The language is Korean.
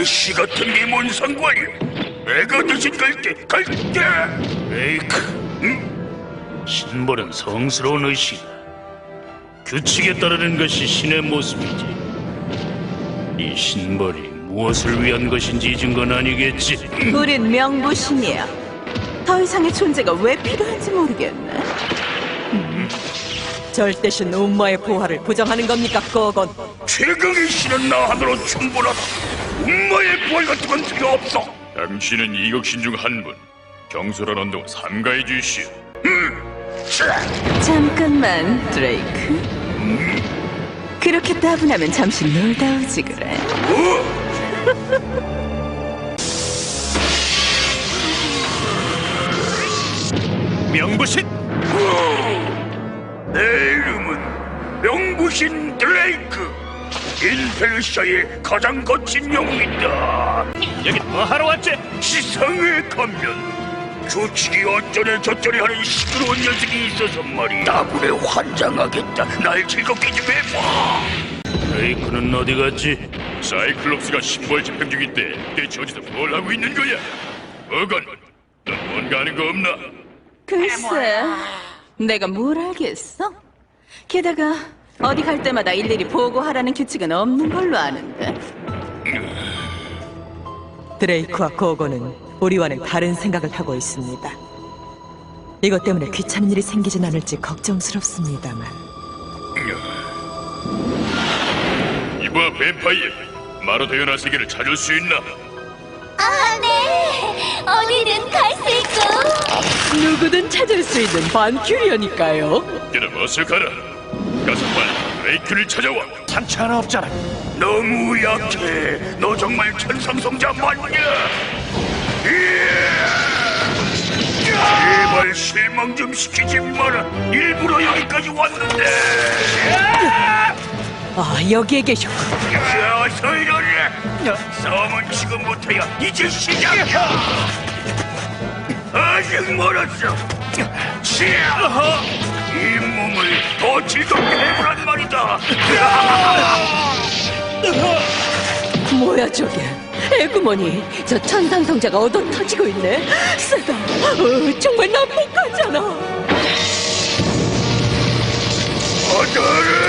개씨 같은 게 뭔 상관이야? 내가 대신 갈게, 갈게. 에이크, 신벌은 성스러운 의식이다. 규칙에 따르는 것이 신의 모습이지. 이 신벌이 무엇을 위한 것인지 잊은 건 아니겠지. 우린 명부신이야. 더 이상의 존재가 왜 필요한지 모르겠네. 음. 절대신 음마의 부활을 부정하는 겁니까, 고건? 최강의 신은 나 하나로 충분하다. 엄마의 부활 같은 건 필요 없어. 당신은 이극신 중 한 분. 경솔한 언덕을 삼가해 주시오. 자, 잠깐만, 드레이크. 그렇게 따분하면 잠시 놀다 오지 그래. 명부신! 내 이름은 명부신 드레이크. 인펠시아의 가장 거친 영웅이다. 여기 뭐 하러 왔지? 지상의 감면. 규칙이 어쩌네 저쩌네 하는 시끄러운 녀석이 있어서 말이야. 나불에 환장하겠다. 날 즐겁게 좀 해봐. 레이크는 어디 갔지? 사이클롭스가 신벌 집행 중인데 대체 어디서 뭘 하고 있는 거야? 어건, 넌 뭔가 아는 거 없나? 글쎄, 내가 뭘 알겠어? 게다가 어디 갈 때마다 일일이 보고하라는 규칙은 없는 걸로 아는데. 드레이크와 고고는 우리와는 다른 생각을 하고 있습니다. 이것 때문에 귀찮은 일이 생기진 않을지 걱정스럽습니다만 이봐 뱀파이어, 마로 태어나 세계를 찾을 수 있나? 아, 네. 누구든 찾을 수 있는 반큐리어니까요. 그럼 어서 가라. 가서 빨리 레이크를 찾아와. 상처 하나 없잖아. 너무 약해. 너 정말 천상성자 맞냐? 이야! 제발 실망 좀 시키지 마라. 일부러 여기까지 왔는데. 아 여기에 계셨군. 야, 어서 이러래. 싸움은 지금부터야. 이제 시작이야. 아직 멀었어. 치아! 이 몸을 더 즐겁게 해보란 말이다. 뭐야 저게? 에구머니 저 천상성자가 얻어 터지고 있네. 세다. 어, 정말 난폭하잖아. 어들을